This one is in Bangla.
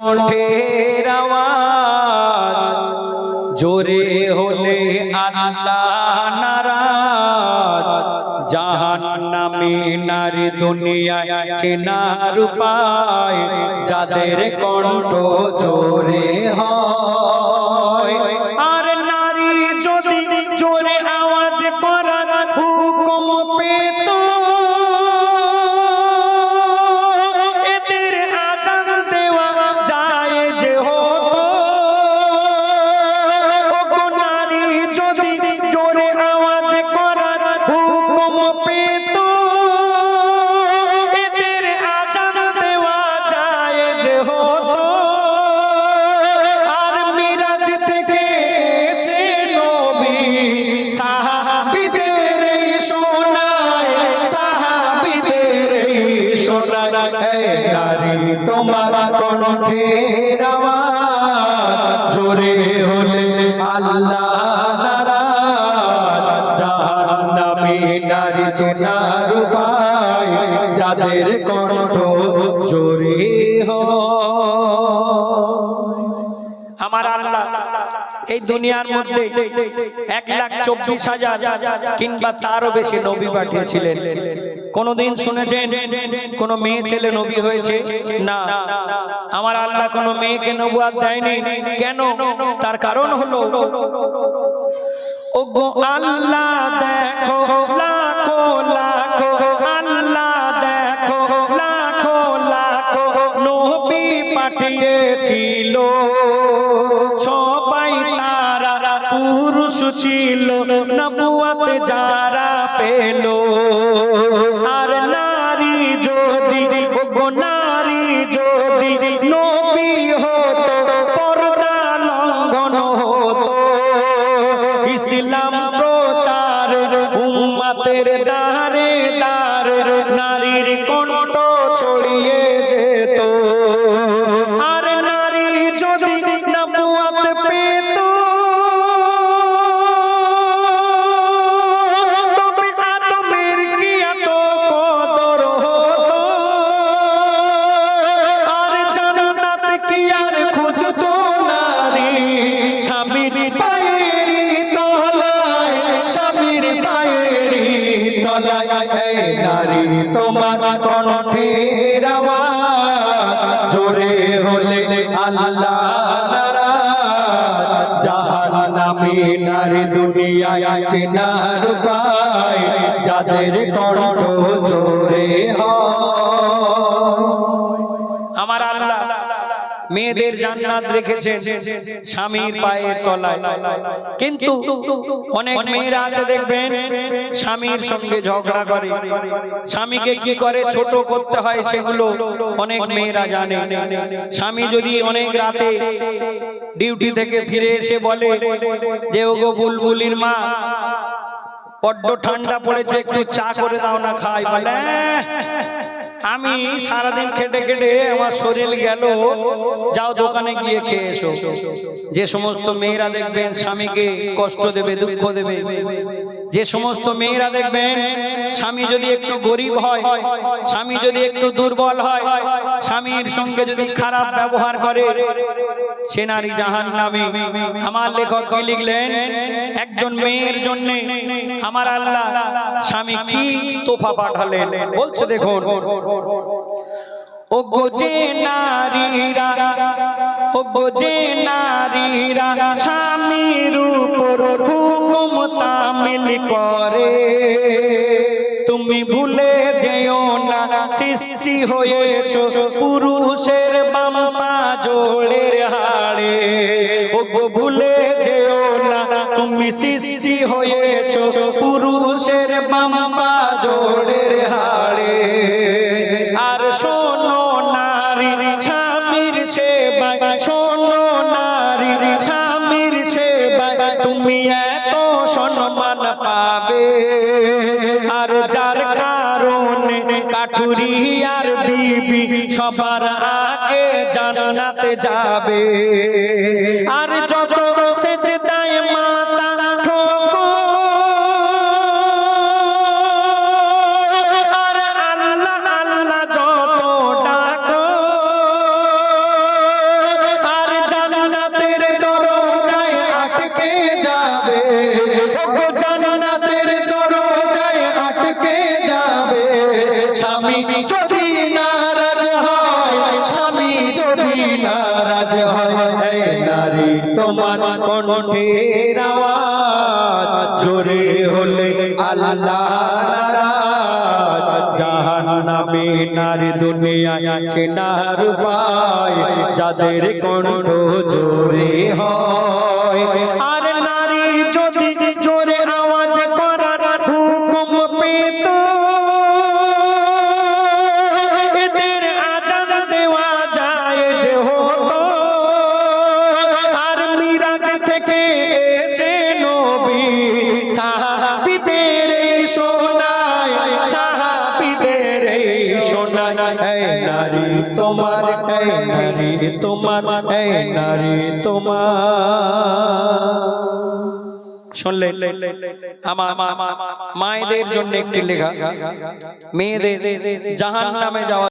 কণ্ঠের আওয়াজ, জোরে হলে আল্লাহ নারাজ। জাহান নামে নারী দুনিয়ায় চেনার উপায়, যাদের কণ্ঠ জোরে হয়। নারী তোমার কণ্ঠের জোরে হলে আল্লাহ নারী চেনার উপায়, যাদের কণ্ঠ জোরে আমার আল্লাহ, এই দুনিয়ার মধ্যে এক লাখ চব্বিশ হাজার কিংবা তারও বেশি নবী পাঠিয়েছিলেন। কোনদিন শুনেছেন কোন মেয়ে ছেলে নবী হয়েছে? না। আমার আল্লাহ কোন মেয়েকে নবুয়াদ দেয়নি। কেন? তার কারণ হলো ওগো আল্লাহ দেখো লাখো লাখো আল্লাহ দেখো লাখো লাখো নবী পাঠিয়েছিল। সবাই তারা পুরুষ ছিল নবুয়াত যারা পেল। নারী যদি নবী হতো পর্দা লঙ্ঘন হতো। ইসলাম প্রচার উম্মাতের দারে তোমার কণ্ঠের জোরে হলে আল্লাহ নারাজ। জাহান্নামী নারী দুনিয়ায় চেনার উপায়। যাদের কণ্ঠ জোরে হয় মেয়েদের জান্নাত রেখেছেন স্বামীর পায়ের তলায়। কিন্তু অনেক মেয়েরা আছে দেখবেন স্বামীর সঙ্গে ঝগড়া করে। স্বামীকে কি করে? ছোট করতে হয় সেগুলো অনেক মেয়েরা জানে। স্বামী যদি অনেক রাতে ডিউটি থেকে ফিরে এসে বলে যে ওগো বুলবুলির মা বড্ড ঠান্ডা পড়েছে একটু চা করে দাও না খাই। বলে "আহ, আমি সারাদিন খেটে খেটে আমার শরীর গেল। যাও দোকানে গিয়ে খেয়ে এসো। যে সমস্ত মেয়েরা দেখবেন স্বামীকে কষ্ট দেবে দুঃখ দেবে। যে সমস্ত মেয়েরা দেখবেন, স্বামী যদি একটু গরিব হয়, স্বামী যদি একটু দুর্বল হয়, স্বামীর সঙ্গে যদি খারাপ ব্যবহার করে, সে নারী জাহান নামে আমার লেখক কি লিখলেন? একজন মেয়ের জন্য আমার আল্লাহ স্বামী কি তোফা পাঠালেন? বলছে দেখুন। ও গোজে নারীরা ও গোজে নারীরা, স্বামীর তামিল করে তুমি ভুলে যেও না, সৃষ্টি হয়েছ পুরুষের বাম্পা জোড়ের হাড়ে। ও ভুলে যেও না, তুমি সৃষ্টি হয়েছ পুরুষের বাম্পা জোড়ের হাড়ে। আর শোনো নারী, স্বামীর সেবায়, শোনো স্বামীর তুমি এত সম্মান পাবে। আর যার কারণে কাঠুরি আর বিবি সবার আগে জানাতে যাবে। আর যত নারাজ হয় এই নারী, তোমার কণ্ঠের আওয়াজ জোরে হলে আল্লাহ নারাজ। জাহান্নামে নারী দুনিয়ায় চেনার উপায়, যাদের কণ্ঠ জোরে হয়। তোমার এই নারী তোমার, এই নারী তোমার। শুনলেন আমার মায়েদের জন্য একটি লেখা। মেয়েদের জাহান নামে যাওয়া